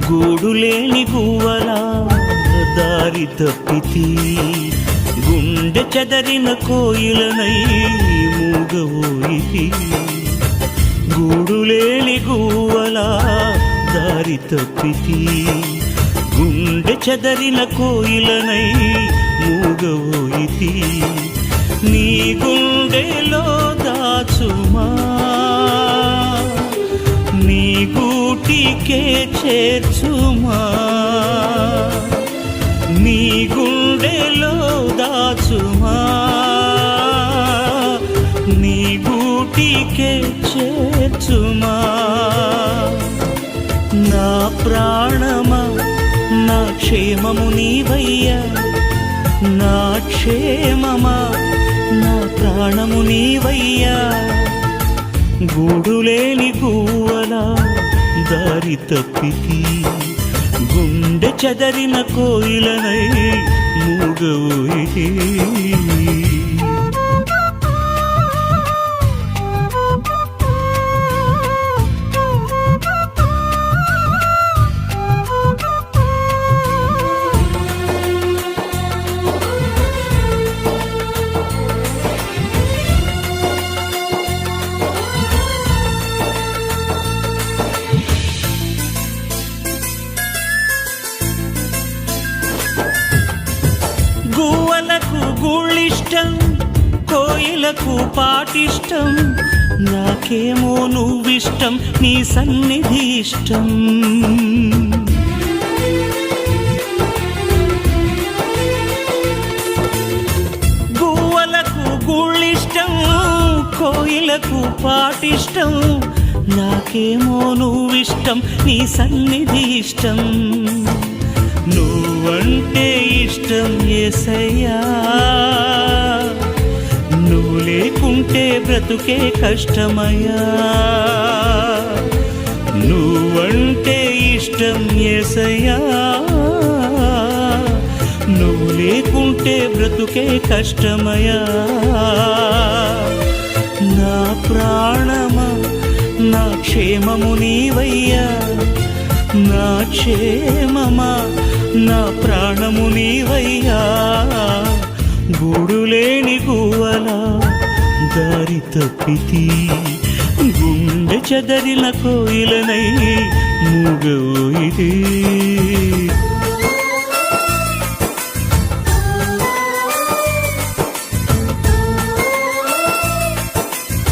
గూడులేని గువ్వలా దారి తప్పితి గుండె చెదరిన కోయిలనై మూగవోయి గూడులేని గువ్వలా దారి తప్పితి గుండె చెదరిన కోయిలనై మూగవోయి నీ గుండెలో దాచుమా గూటికే చేర్చుమా? నీ గుండెలో దాచుమా? నీ గూటికే చేర్చుమా? నా ప్రాణమా నా క్షేమము నీవయ్యా. నా క్షేమమా నా ప్రాణము నీవయ్యా. గూడులేని గువ్వల దారి తప్పికి గుండె చెదరిన కోయిలనై మూగవోయి కోయిలకు పాటిష్టం. నాకేమో నువ్విష్టం నీ సన్నిధి ఇష్టం. గువ్వలకు గుళ్ళిష్టం కోయిలకు పాటిష్టం. నాకేమో నువ్విష్టం నీ సన్నిధి ఇష్టం. నువ్వంటే ఇష్టం ఎసయ్యా నువ్వు లేకుంటే బ్రతుకే కష్టమయ్యా. నువ్వంటే ఇష్టం ఏసయ్యా. నువ్వు లేకుంటే బ్రతుకే కష్టమయ్యా. నా ప్రాణమా నా క్షేమము నీవయ్యా. నా క్షేమమా నా ప్రాణము నీవయ్యా. గూడులేని అలా దారి తప్పితి గుండె చెదరిన కోయిలనై